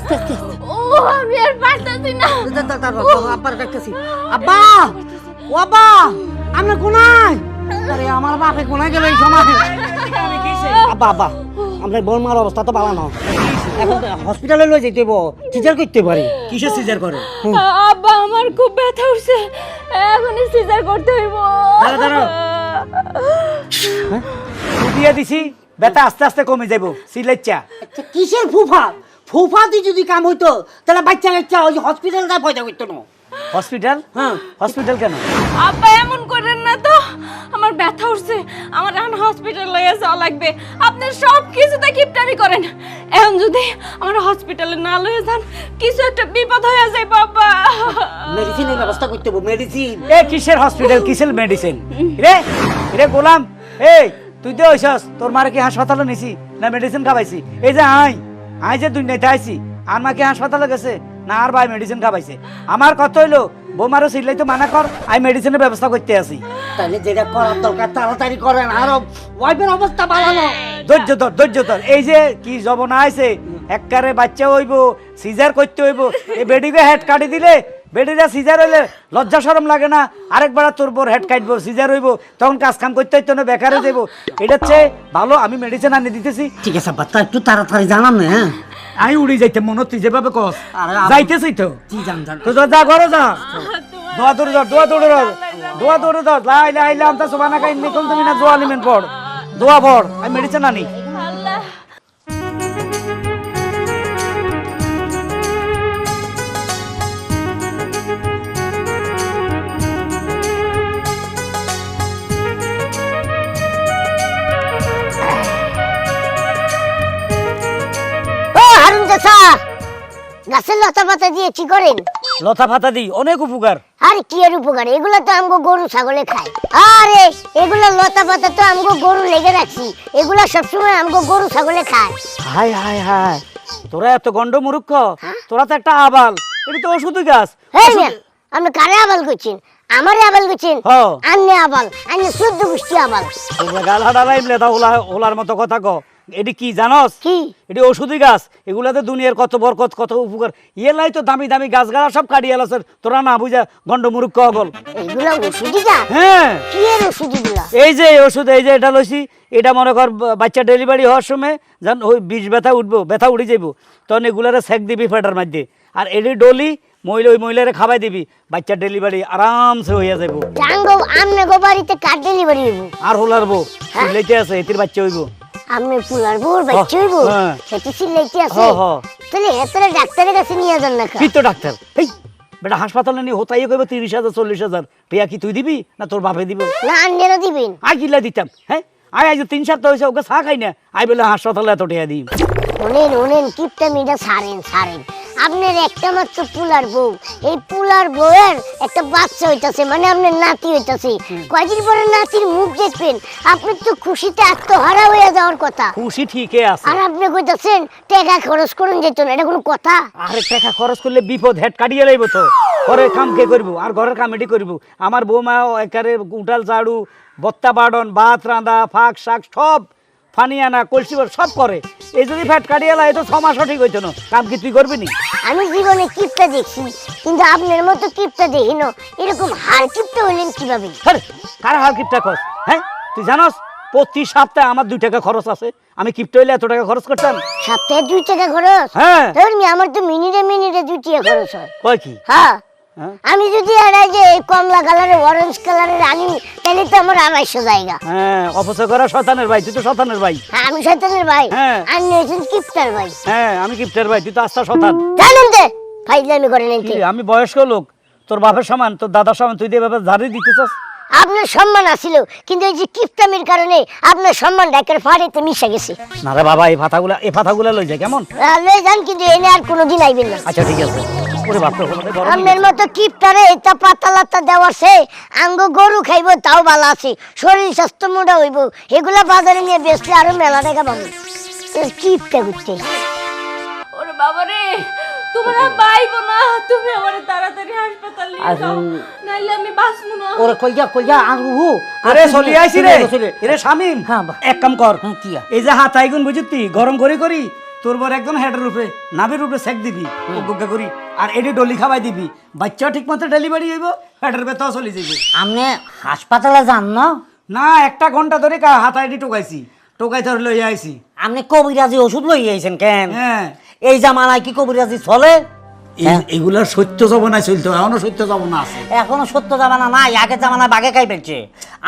আস্তে আস্তে ও আমি আর পারতাছি না। আব্বার ডাকতেছি। আব্বা ও আব্বা আমরা কোনায়? আরে আমার বাপে কোনায় গেল এই সময়? আব্বা আব্বা আমরা বর্মার অবস্থা তো ভালো না। এখন হসপিটালে লয়ে যেতে হইব সিজার করতে পারি কিসের সিজার করে? আব্বা আমার খুব ব্যথা উঠছে। এখনই সিজার করতে হইব। দাঁড়া, দাঁড়া। দিয়ে দিছি ব্যথা আস্তে আস্তে কমে যাব সিলেচ্চা। আচ্ছা, কিসের ফুফা? ফুফা দিয়ে যদি কাম হইতো তাহলে বাচ্চা কাচ্চা ওই হসপিটাল যা পয়সা করতো না। হসপিটাল হ্যাঁ। হসপিটাল কেন? আব্বা এমন করেন না তো। আমার ব্যথা উঠছে। আমার এখন হসপিটাল লইয়া যাওয়া লাগবে। আপনি সব কিছুতে কিপটামি করেন। এখন যদি আমার হসপিটালে না লইয়া যান কিছু একটা বিপদ হয়ে যায় বাবা মেডিসিনের ব্যবস্থা করতে হবে মেডিসিন এ কিসের হসপিটাল কিসের মেডিসিন রে রে গোলাম এই তুই তো ওইসস তোর মারে কি হাসপাতালে নিছি না মেডিসিন খাবাইছি এই যে আই আই যে দুনিয়াতে আইছি আর মাকে হাসপাতালে গেছে না আর ভাই মেডিসিন খাবাইছে আমার কত হইল বৌমারও সিলাই তো মানা কর আই মেডিসিনের ব্যবস্থা করতে আছি। তাহলে যেটা করার দরকার তাড়াতাড়ি করেন আর ওয়াইফের অবস্থা ভালো না। ধৈর্য ধর ধৈর্য ধর। এই যে কি জবনা আইছে এককারে বাচ্চা হইব সিজার করতে হইব এই বেডিকে হেড কাটি দিলে বেডিরা সিজার হইলে লজ্জা শরম লাগে না। আরেকবার তোর বোর হেড কাটবো সিজার হইব। তখন কাজ কাম করতে হইতো না বেকারে যাব এটা হচ্ছে ভালো আমি মেডিসিন আনি দিতেছি। ঠিক আছে বাচ্চা একটু তাড়াতাড়ি জানাম না হ্যাঁ? আমি উড়ি যাইতে মনে তুই যেভাবে কস। যাইতেছি তো। জি জান জান। তো যা- যা ঘরে যা। দোয়া দৌড়ে ধর দোয়া দৌড়ে ধর দোয়া দৌড়ে ধর লাই লাই লাম তা সুবানা কাই নিকুম তুমি না দোয়া লিমেন পড়। দোয়া পড় আমি মেডিসিন আনি। গাছের লতা পাতা দিয়ে কি করেন? লতা পাতা দি অনেক উপকার। আরে কি এর উপকার? এগুলো তো আমগো গরু ছাগলে খায়। আরে এগুলো লতা পাতা তো আমগো গরু লেগে রাখছি। এগুলো সবসময় আমগো গরু ছাগলে খায়। হাই হাই হাই। তোরা এত গন্ড মুরুক্ষ তোরা তো একটা আবাল। এটা তো গাছ। হ্যাঁ ওষুধ- মিয়া, আপনি কারে আবাল করছেন? আমারে আবাল করছেন? হ্যাঁ। আন্নে আবাল আন্নে শুদ্ধ পুষ্টি আবাল। গাল হাডালাই তা ওলা ওলার মতো কথা ক এটি কি জানস? কি? এটি ওষুধই গাছ। এগুলাতে দুনিয়ার কত বরকত কত উপকার। ইয়েলাই তো দামি দামি গাছ গাছ সব কাটিয়ে আলাস তোরা না বুঝা গন্ড মুরুক্ষ অগল এগুলো ওষুধিটা হ্যাঁ। কি এর ওষুধিগুলা এই যে ওষুধ এই যে এটা লইছি এটা মনে কর বাচ্চা ডেলিভারি হওয়ার সময় জান ওই বিষ ব্যথা উঠবো ব্যথা উঠে যাইব তখন এগুলারে সেক দিবি ফেটার মধ্যে আর এটি ডলি মহিলা ওই মহিলারে খাবাই দিবি বাচ্চা ডেলিভারি আরামসে হইয়া যাইব। টাঙ্গো আমনে গো বাড়িতে কার ডেলিভারি হইব? আর হোলারবো সিলাইতে আছে এটির বাচ্চা হইব। আমনে পুলার বোর হইব। হ্যাঁ। সেটি সিলাইতে আছে। হ্যাঁ, হ্যাঁ। তাহলে এতরে ডাক্তারের কাছে নিয়ে যান না কি তো ডাক্তার। এই বেটা হাসপাতালে নিয়ে হোতাইয়ে কইবে তিরিশ হাজার চল্লিশ হাজার। পেয়া কি তুই দিবি না তোর বাপে দিব? না আন্নেরা দিবেন। আই কিলা দিতাম হ্যাঁ? আই আজ তিন সপ্তাহ হয়েছে ওকে চা খাই না। আই বলে হাসপাতালে এত টাকা দিই ওনেন ওনেন কিপটা মিটা সারেন সারেন। আপনার একটা মাত্র পুলার বউ। এই পুলার বউয়ের একটা বাচ্চা হইতাছে মানে আপনার নাতি হইতাছে। কয়দিন পরে নাতির মুখ দেখবেন আপনি তো খুশিতে আত্মহারা হয়ে যাওয়ার কথা। খুশি ঠিকই আছে। আর আপনি কইতাছেন টাকা খরচ করুন যেত না এটা কোনো কথা? আরে টাকা খরচ করলে বিপদ হেড কাটিয়ে লাইব তো। ঘরের কাম কে করব? আর ঘরের কাম এটি করব? আমার বৌমা একারে উঠাল ঝাড়ু বত্তা বাড়ন ভাত রাঁধা ফাঁক শাক সব ফানি আনা কলসি সব করে। এই যদি ফ্যাট কাটিয়ে লাই তো ছ মাস ঠিক হইতো না। কাম কি তুই করবি নি? আমি জীবনে কিপটা দেখছি কিন্তু আপনার মতো কিপটা দেখি না। এরকম হার কিপটা হইলেন কীভাবে? কার হাল কিপটা কর হ্যাঁ তুই জানস প্রতি সপ্তাহে আমার দুই টাকা খরচ আছে। আমি কিপটা হইলে এত টাকা খরচ করতাম? সপ্তাহে দুই টাকা খরচ? হ্যাঁ। আমার তো মিনিটে মিনিটে দুই টাকা খরচ হয়। কয় কি? হ্যাঁ? আমি যদি এড়াই যে কমলা কালারের অরেঞ্জ কালারের আনি তাহলে তো আমার আড়াইশো জায়গা। হ্যাঁ অপচয় করা শতানের ভাই তুই তো শতানের ভাই। হ্যাঁ আমি শয়তানের ভাই। হ্যাঁ। আর নিয়েছেন কিপ্টার ভাই। হ্যাঁ আমি কিপ্টের ভাই তুই তো আস্থা শতান জানেন দে ফাইজলামি করেন কি এতে রে, আমি বয়স্ক লোক তোর বাপের সমান তোর দাদার সমান তুই দিয়ে ব্যাপার ঝাড়ি দিতেছস? আপনার সম্মান আসিল কিন্তু এই যে কিপ্টামির কারণে আপনার সম্মান ডাকের ফাড়িতে মিশে গেছে। না রে বাবা এই ফাতাগুলা এই ফাতাগুলা লই যায় কেমন? লয়ে যান কিন্তু এনে আর কোনোদিন আইবেন না। আচ্ছা ঠিক আছে। ওরে মতো কিপটারে এটা পাতা লাতা দেওয়ার সে আঙ্গ গরু খাইব তাও ভালো আছে। শরীর স্বাস্থ্য মোটা হইব। এগুলা বাজারে নিয়ে বেচলে আরও মেলা টাকা পাবো। কিপটা করতে। ওরে বাবা রে তোমার আর বাইবো না। তুমি আমার তাড়াতাড়ি হাসপাতাল নিয়ে যাও। নাইলে আমি বাঁচবো না। ওরে কইয়া কইয়া আর চলি আইছি রে। এরে শামিম হ্যাঁ, এক কাম কর। কি এই যে হাত আইগুন বুঝতি গরম করি করি তোর বর একদম হেডের রূপে নাভের উপরে সেক দিবি গুগা করি আর এডি ডলি খাওয়াই দিবি বাচ্চা ঠিক মতো ডেলিভারি হইব হেডের ব্যথাও চলে যাবে আপনি হাসপাতালে যান না? না একটা ঘণ্টা ধরে কা হাতা এডি টোকাইছি টোকাই ধরে লই আইছি। আপনি কবিরাজি ওষুধ লই আইছেন কেন? হ্যাঁ। এই জামানায় কি কবিরাজি চলে? এগুলার সত্য জবনায় চলতো এখনও সত্য জবনা আছে। এখনও সত্য জামানা নাই আগের জামানায় বাঘে খাই ফেলছে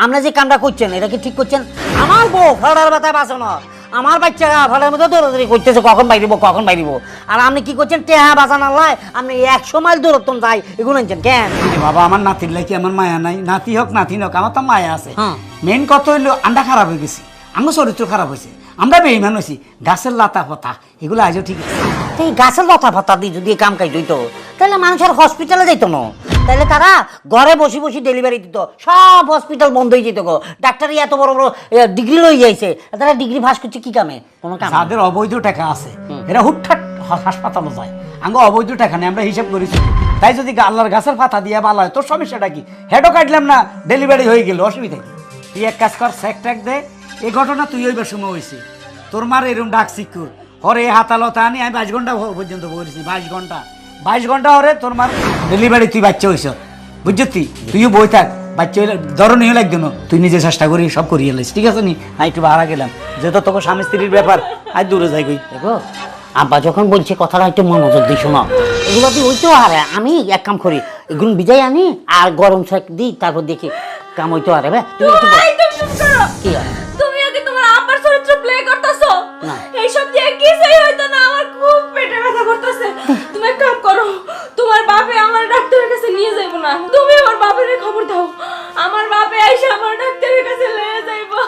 আপনি যে কামটা করছেন এটা কি ঠিক করছেন? আমার বউ ফেরার ব্যথায় বাঁচে না। আমার বাচ্চা ফেরার মধ্যে দৌড়াদৌড়ি করতেছে কখন বাইরিব কখন বাইরিব। আর আপনি কি করছেন? টেহা বাঁচানো লাই আপনি একশো মাইল দূরত্ব যাই এগুলো আনছেন কেন? বাবা আমার নাতির লাইকি আমার মায়া নাই? নাতি হোক নাতি হোক আমার তো মায়া আছে। হ্যাঁ। মেন কথা হইল আন্ডা খারাপ হয়ে গেছি আমার চরিত্র খারাপ হয়েছে। আমরা বেইমান হয়েছি গাছের লাতা পাতা এগুলো আজও ঠিক আছে। তো এই গাছের লতা ফাতা দিয়ে যদি এই কাম কাজ হইতো তাহলে মানুষের হসপিটালে যাইতো না। তাহলে তারা ঘরে বসে বসে ডেলিভারি দিত। সব হসপিটাল বন্ধ হয়ে যেত গো। ডাক্তারই এত বড় বড় ডিগ্রি লই যাইছে তারা ডিগ্রি পাস করছে কি কামে? কোনো কাম যাদের অবৈধ টাকা আছে এরা হুটঠাট হাসপাতালে যায়। আঙ্গ অবৈধ টাকা নেই আমরা হিসাব করেছি তাই যদি আল্লাহর গাছের পাতা দিয়ে ভালো হয় তোর সমস্যাটা কি? হেডও কাটলাম না ডেলিভারি হয়ে গেল অসুবিধা কি? তুই এক কাজ কর স্যাক ট্যাক দে এই ঘটনা তুই ওইবার সময় হয়েছে তোর মার এরকম ডাক শিক্ষুর। হরে হাতালতা আনি আমি বাইশ ঘণ্টা পর্যন্ত বলেছি বাইশ ঘণ্টা। বাইশ ঘণ্টা হরে তোর মার ডেলিভারি তুই বাচ্চা হয়েছ বুঝছি তুই? তুইও বই থাক। বাচ্চা হইলে ধরনীয় লাগতো না। তুই নিজে চেষ্টা করি সব করিয়ে এলিস ঠিক আছে নি? আমি একটু ভাড়া গেলাম। যেহেতু তোকে স্বামী স্ত্রীর ব্যাপার আজ দূরে যাই গই দেখো আব্বা যখন বলছে কথাটা একটু মনোযোগ দিই শোনো এগুলো তুই হইতেও হারে। আমি এক কাম করি এগুলো বিজাই আনি আর গরম শাক দিই তারপর দেখি কাম হইতে হারে। বে তুই একটু। কি হয়? কিছুই হইতো না, আমার খুব পেটে ব্যথা করতেছে। তুমি এক কাম করো, তোমার বাপে আমার ডাক্তারের কাছে নিয়ে যাইবো না। তুমি আমার বাপের খবর দাও। আমার বাপে আইসা আমার ডাক্তারের কাছে লয়ে যাইবো।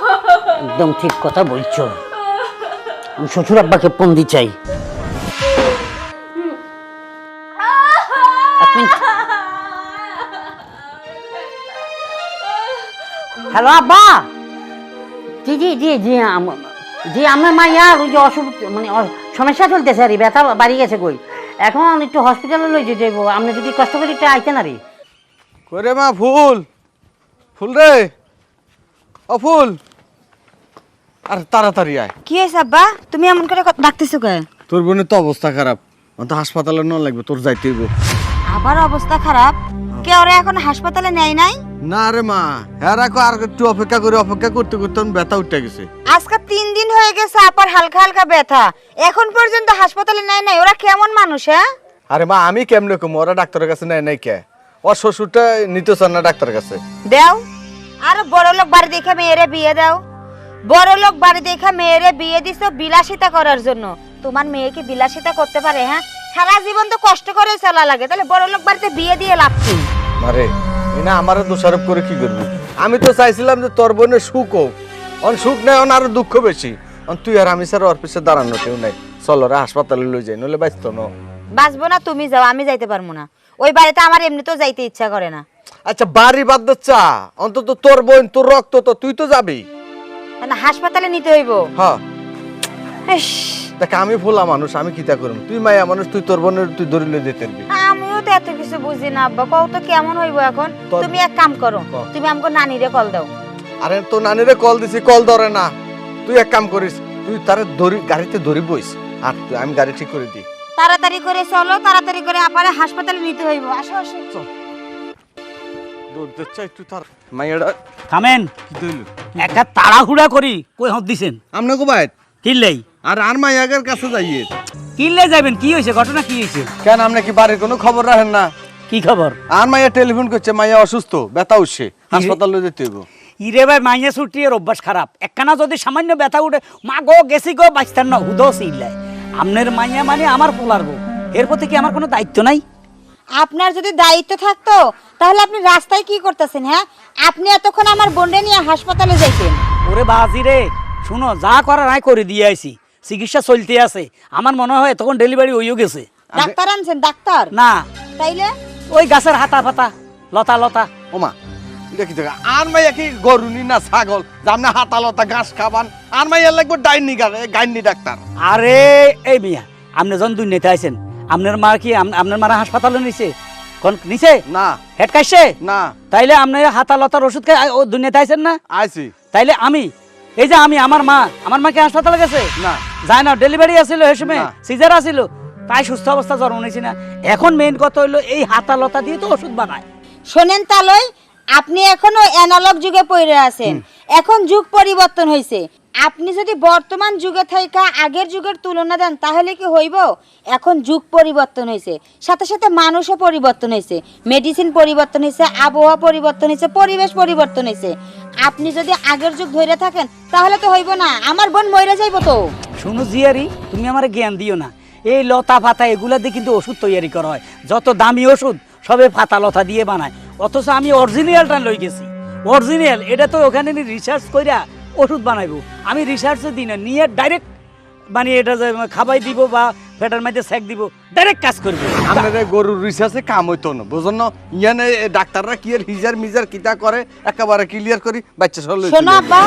একদম ঠিক কথা বলছো। আমি শ্বশুর আব্বাকে পন্দি চাই। হ্যালো আব্বা। জি জি জি জি জি আমার মাইয়ার ওই যে অসুখ মানে সমস্যা চলতেছে আর ব্যথা বাড়ি গেছে কই? এখন একটু হসপিটালে লই যেতে হইবো আপনি যদি কষ্ট করে একটু আইতেন আর কি। করে মা ফুল। ফুল রে। ও ফুল। আর তাড়াতাড়ি আয়। কি হয়েছে আব্বা? তুমি এমন করে ডাকতেছো কে তোর বোনের তো অবস্থা খারাপ। তো হাসপাতালে ন লাগবে তোর যাইতে হইব। আবার অবস্থা খারাপ? কে ওরা এখন হাসপাতালে নেয় নাই? না রে মা হ্যাঁ রাখো আর একটু অপেক্ষা করে অপেক্ষা করতে করতে ব্যথা উঠে গেছে। তিন দিন হয়ে গেছে আপার হালকা হালকা ব্যথা। এখন পর্যন্ত হাসপাতালে নাই নাই। ওরা কেমন মানুষ হ্যাঁ? আরে মা আমি কেমনে কম? ওরা ডাক্তারের কাছে নাই নাই কে? ওর শ্বশুরটা নিতে চান না ডাক্তারের কাছে। দেও। আর বড় লোক বাড়ি দেখে মেয়েরে বিয়ে দাও। বড় লোক বাড়ি দেখে মেয়েরে বিয়ে দিছো বিলাসিতা করার জন্য। তোমার মেয়ে কি বিলাসিতা করতে পারে হ্যাঁ? সারা জীবন তো কষ্ট করে চলা লাগে। তাহলে বড় লোক বাড়িতে বিয়ে দিয়ে লাভ কি? মারে না আমারে দোষারোপ করে কি করবি? আমি তো চাইছিলাম যে তোর বোনের সুখ হোক। অন সুখ নেই অন আরও দুঃখ বেশি। অন তুই আর আমি স্যার ওর পিছে দাঁড়ানো কেউ নাই। চলো রে হাসপাতালে লই যাই নলে বাইস্ত ন। বাঁচবো না তুমি যাও আমি যাইতে পারব না। ওই বাড়িতে আমার এমনিতেও যাইতে ইচ্ছা করে না। আচ্ছা বাড়ি বাদ চা। অন্তত তোর বোন তোর রক্ত তো তুই তো যাবি। না হাসপাতালে নিতে হইব। হ্যাঁ দেখ আমি ভোলা মানুষ আমি কিতা করুম? তুই মায়া মানুষ তুই তোর বোনের তুই ধরে লই দিতে পারবি। আমিও তো এত কিছু বুঝি না আব্বা। কও তো কেমন হইব এখন? তুমি এক কাম করো তুমি আমাকে নানিরে কল দাও। আরে তো নানিরে কল দিছি কল ধরে না। তুই এক কাম করিস তুই তারে ধরি গাড়িতে ধরি বইস আর তুই- আমি গাড়ি ঠিক করে দিই। তাড়াতাড়ি করে চলো তাড়াতাড়ি করে আপারে হাসপাতালে নিতে হইব। আসো আসো। দৌড়তে চাই তুই তার মাইয়াটা। থামেন। কি দইল? একটা তাড়াহুড়া করি কই হত দিছেন? আমনে কো বাইত? কিনলেই আর আর মাইয়াগের কাছে যাইয়ে। কিনলে যাবেন কি হয়েছে ঘটনা কি হয়েছে কেন আপনি কি বাড়ির কোনো খবর রাখেন না? কি খবর? আর মাইয়া টেলিফোন করছে মাইয়া অসুস্থ ব্যথা উঠছে হাসপাতালে যেতে হইব। ইরে ভাই মাইনে ছুটিয়ে অভ্যাস খারাপ। একখানা যদি সামান্য ব্যথা উঠে মা গো গেছি গো বাঁচতাম না হুদো সিল্লায় আমনের মাইয়া মানে আমার পোলার গো এর প্রতি কি আমার কোনো দায়িত্ব নাই? আপনার যদি দায়িত্ব থাকতো তাহলে আপনি রাস্তায় কি করতেছেন হ্যাঁ? আপনি এতক্ষণ আমার বোনরে নিয়ে হাসপাতালে যাইতেন। ওরে বাজি রে শুনো যা করার আমি করে দিয়ে আইছি। চিকিৎসা চলতে আছে। আমার মনে হয় তখন ডেলিভারি হইও গেছে। ডাক্তার আনছেন ডাক্তার? না। তাইলে? ওই গাছের হাতা ফাতা লতা লতা। ওমা আর মাইয়া কি গরুনি না ছাগল? জামনে হাতালতা ঘাস খাবান। আর মাইয়া লাগবে ডাইনি গাইনি ডাক্তার। আরে এই মিয়া আপনি যখন দুই নেতা আইছেন আপনার মা কি আপনার মারা হাসপাতালে নিছে? কোন নিছে? না। হেড কাইছে না। তাইলে আপনি হাতা লতার ওষুধ খাই ও আইছেন না? আইছি। তাইলে আমি এই যে আমি আমার মা আমার মা কি হাসপাতালে গেছে? না। যায় না ডেলিভারি আছিল এই সময়। সিজার আছিল। তাই সুস্থ অবস্থা জন্ম নিয়েছি না। এখন মেইন কথা হইল এই হাতালতা দিয়ে তো ওষুধ বানায়। শোনেন তালই আপনি এখনও অ্যানালগ যুগে পড়ে আছেন। এখন যুগ পরিবর্তন হয়েছে আপনি যদি বর্তমান যুগে থাইকা আগের যুগের তুলনা দেন তাহলে কি হইব? এখন যুগ পরিবর্তন হয়েছে সাথে সাথে মানুষও পরিবর্তন হয়েছে মেডিসিন পরিবর্তন হয়েছে আবহাওয়া পরিবর্তন হয়েছে পরিবেশ পরিবর্তন হয়েছে আপনি যদি আগের যুগ ধরে থাকেন তাহলে তো হইব না। আমার বোন মরে যাইব তো। শুনো জিয়ারি তুমি আমার জ্ঞান দিও না। এই লতা পাতা এগুলা দিয়ে কিন্তু ওষুধ তৈরি করা হয়। যত দামি ওষুধ সবে পাতা লতা দিয়ে বানায়। অথচ আমি অরিজিনালটা লই গেছি। অরিজিনাল এটা তো ওখানে রিসার্চ কইরা ওষুধ বানাইবো। আমি রিসার্চে দিই না নিয়ে ডাইরেক্ট মানে এটা খাবাই দিব বা ফেটার মধ্যে সেক দিব ডাইরেক্ট কাজ করব। এই গরুর রিসার্চে কাম হইতো না বুঝুন না? ইয়ানে ডাক্তাররা কি হিজার মিজার কিতা করে একেবারে ক্লিয়ার করি বাচ্চা সরল শোনো আব্বা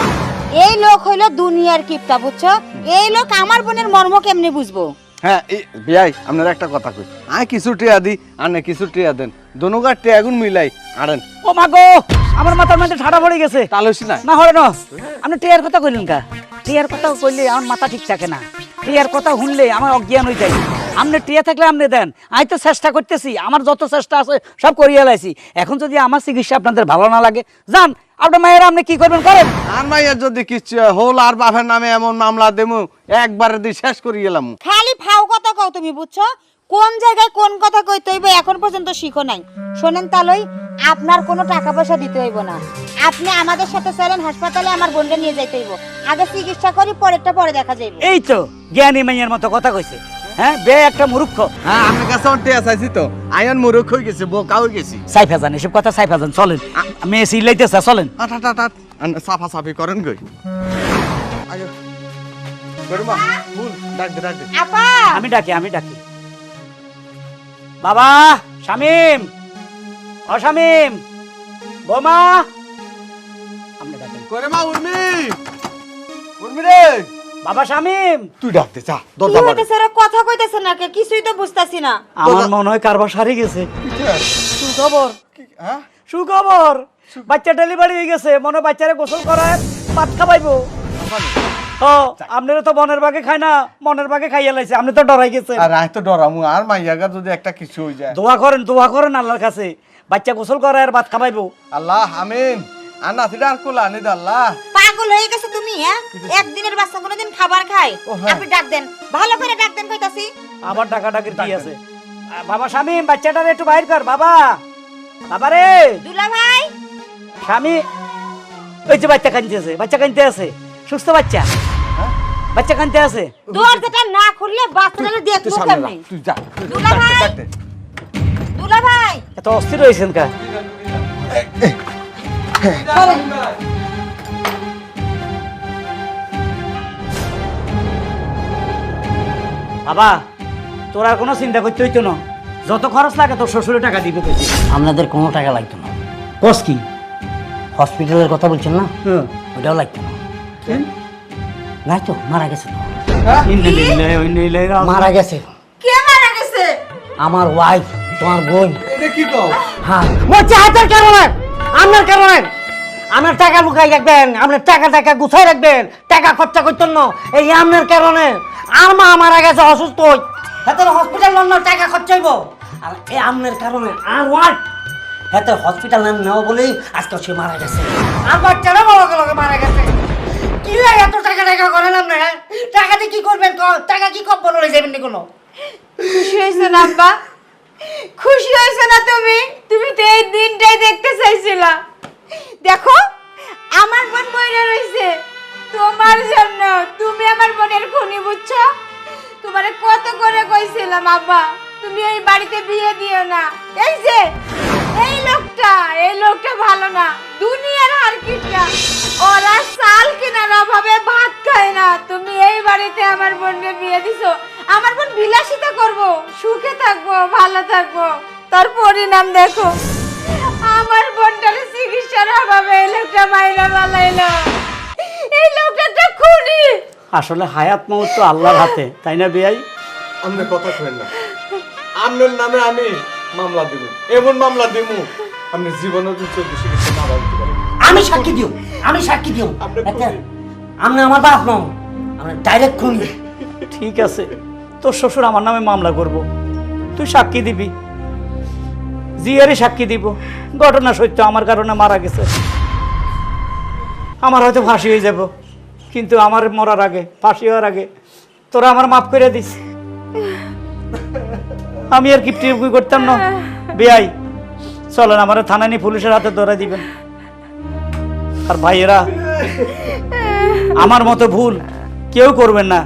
এই লোক হইল দুনিয়ার কিপটা বুঝছ? এই লোক আমার বোনের মর্ম কেমনে বুঝব? হ্যাঁ এই বিয়াই আপনার একটা কথা কই। আয় কিছু টিয়া দি আনে কিছু টিয়া দেন। দোনোগার টিয়াগুন মিলাই আনেন। ও মা গো আমার মাথার মধ্যে ঠাডা পড়ে গেছে। তালসি না। না হলে না। আপনি টিয়ার কথা কইলেন কা টিয়ার কথা কইলে আমার মাথা ঠিক থাকে না। টিয়ার কথা শুনলে আমার অজ্ঞান হয়ে যায়। আপনি টিয়া থাকলে আপনি দেন। আমি তো চেষ্টা করতেছি আমার যত চেষ্টা আছে সব করিয়া লাইছি। এখন যদি আমার চিকিৎসা আপনাদের ভালো না লাগে যান আপনার মায়ের আপনি কি করবেন করেন? আর মাইয়া যদি কিচ্ছু হোল আর বাপের নামে এমন মামলা দেমু একবারে দিয়ে শেষ করিয়ে গেলাম খালি কও তুমি বুঝছ? কোন জায়গায় কোন কথা কইতে হইবে এখন পর্যন্ত শিখো নাই। শোনেন তালই আপনার কোনো টাকা পয়সা দিতে হইব না। আপনি আমাদের সাথে চলেন হাসপাতালে আমার বোনকে নিয়ে যাইতে হইব। আগে চিকিৎসা করি পরেরটা পরে দেখা যাইব। এই তো জ্ঞানী মাইয়ার মতো কথা কইছে। হ্যাঁ বে একটা মূর্খ হ্যাঁ আপনার কাছে আমার টিয়া চাইছি তো। আয়ন মুরুখ হয়ে গেছে বোকা হয়ে গেছি। সাইফা যান এসব কথা সাইফা যান চলেন মেয়ে সিলাইতেছে চলেন। আট আট আট সাফা সাফি করেন গই আয়ো। গরমা ফুল ডাক দে ডাক দে। আপা! আমি ডাকি আমি ডাকি। বাবা শামিম! ও শামিম! বোমা! আপনি ডাকেন গরমা উর্মি! উর্মি রে! বাবা শামিম! তুই ডাক দে যা কি দরজা বাড়ি কথা কইতেছে না কে? কিছুই তো বুঝতাছি না। আমার মনে হয় কারবার সারি গেছে। সুখবর। হ্যাঁ? সুখবর। বাচ্চা ডেলিভারি হয়ে গেছে। মনে হয় বাচ্চারে গোসল করায় ভাত খাবাইবো ও আপনারা তো মনের বাগে খায় না মনের বাগে খাইয়া লাইছে আপনি তো ডরাই গেছে আর আয় তো ডরামু আর মাইয়াগা যদি একটা কিছু হয়ে যায়। দোয়া করেন দোয়া করেন আল্লাহর কাছে। বাচ্চা গোসল করায় আর ভাত খাবাইবো। আল্লাহ আমিন। আর নাতিটা আর কোলা আনি দে আল্লাহ। পাগল হয়ে গেছে তুমি হ্যাঁ? একদিনের বাচ্চা কোনোদিন খাবার খায়। হ্যাঁ। আপনি ডাক দেন। ভালো করে ডাক দেন কইতাছি। আবার টাকা টাকির কি আছে? বাবা বাচ্চাটারে একটু বাইর কর বাবা। বাবা রে। দুলা ভাই। স্বামী ওই যে বাচ্চা কানতে আছে বাচ্চা কানতে আছে। সুস্থ বাচ্চা। বাচ্চা কানতে আছে? দরজাটা না খুললে বাচ্চাটা তুই দেখব সামনে কেমনে তুই যা। দুলা ভাই। দুলা ভাই! এত অস্থির হয়েছেন কা বাবা তোর আর কোনো চিন্তা করতে হইতো না। যত খরচ লাগে তোর শ্বশুরে টাকা দিবে কইছি আপনাদের কোনো টাকা লাগতো না। কস কি? হসপিটালের কথা বলছেন না? হ্যাঁ। ওটাও লাগতো না। নাই তো মারা গেছে। মারা গেছে। কে মারা গেছে? আমার ওয়াইফ তোমার বোন। এটা কি হ্যাঁ। বলছে হাতের কারণে আপনার কারণে। আপনার টাকা লুকাই রাখবেন আপনার টাকা টাকা গুছাই রাখবেন টাকা খরচা করতেন না এই আপনার কারণে আর মা মারা গেছে অসুস্থ হই। হাতের হসপিটাল না টাকা খরচাইব আর এই আপনার কারণে আর ওয়াইফ হাতের হসপিটাল না নেওয়া বলেই আজকে সে মারা গেছে। আর বাচ্চারা লগে মারা গেছে। এত টাকা টাকা করেন আপনি হ্যাঁ? টাকা দিয়ে কি করবেন? টাকা কি কম বলে যাবেন নি কোনো? খুশি হয়েছে না আব্বা? খুশি হয়েছে না তুমি? তুমি তো এই দিনটাই দেখতে চাইছিলা। দেখো, আমার বোন বইরা রইছে। তোমার জন্য। তুমি আমার বোনের খুনি, বুঝছ? তোমারে কত করে কইছিলাম আব্বা। তুমি এই বাড়িতে বিয়ে দিও না। এই যে, এই লোকটা এই লোকটা ভালো না। দুনিয়ার আর কিটা ওরা চাল কেনার অভাবে ভাত খায় না। তুমি এই বাড়িতে আমার বোনকে বিয়ে দিছো। আমার বোন বিলাসিতা করব। সুখে থাকব ভালো থাকব। তার পরিণাম দেখো। আমার বোনটার চিকিৎসার অভাবে এই লোকটা মাইরা বালাইলো এই লোকটা তো খুনি। আসলে হায়াত মৌত তো আল্লাহর হাতে তাই না বিয়াই? আপনি কথা কইেন না। আপনার নামে আমি মামলা দিব এমন মামলা দিব আপনি জীবনে যদি চব্বিশে কিছু না আমি সাক্ষী দিও আমি সাক্ষী দিও। আপনি আমার বাপ নন আপনি ডাইরেক্ট খুনি। ঠিক আছে তোর শ্বশুর আমার নামে মামলা করব। তুই সাক্ষী দিবি। জিয়ারে সাক্ষী দিব। ঘটনা সত্য আমার কারণে মারা গেছে। আমার হয়তো ফাঁসি হয়ে যাব। কিন্তু আমার মরার আগে ফাঁসি হওয়ার আগে তোরা আমার মাফ করে দিস। আমি আর কিপটি করতাম না। বেআই চলেন আমার থানা নিয়ে পুলিশের হাতে ধরে দিবেন। আর ভাইয়েরা, আমার মতো ভুল কেউ করবেন না।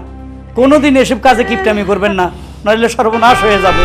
কোনোদিন এসব কাজে কিপটামি করবেন না, নইলে সর্বনাশ হয়ে যাবে।